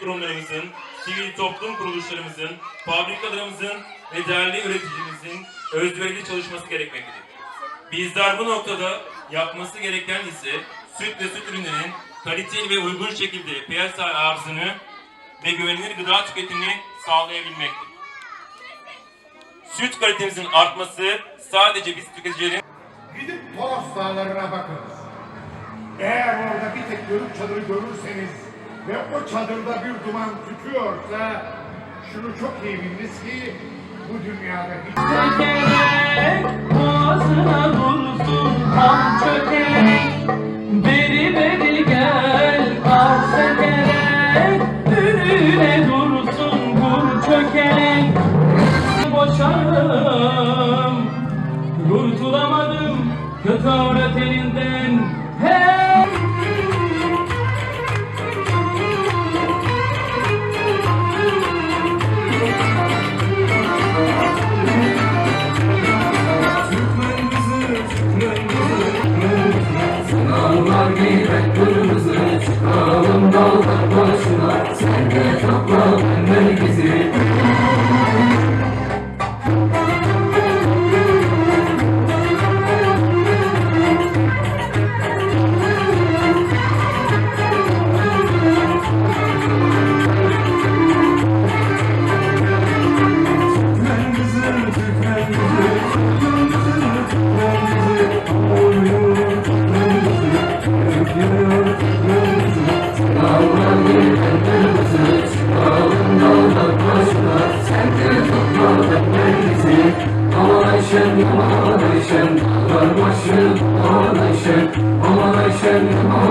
kurumlarımızın, sivil toplum kuruluşlarımızın, fabrikalarımızın ve değerli üreticimizin özverili çalışması gerekmektedir. Bizler bu noktada yapması gereken ise süt ve süt ürünlerinin kaliteli ve uygun şekilde piyasa arzını ve güvenilir gıda tüketimini sağlayabilmektir. Süt kalitemizin artması sadece biz tüketicilerin Gidip Toros dağlarına bakınız. Eğer orada bir tek yörük çadırı görürseniz ve o çadırda bir duman tütüyorsa şunu çok iyi biliniz ki bu dünyada hiç Çökerek boğazına vursun kan çökerek. Beri beri gel al sekerek Önüne dursun kur çökerek. Boşarım Kurtulamadım kötü avrat elinden. Hey! Kırmızılar giymek kırmızı Çıkaralım dağlar başına Sen de kapla benden bizi Thank you. Olayşen, olayşen, olayşen, olayşen, olayşen, olayşen,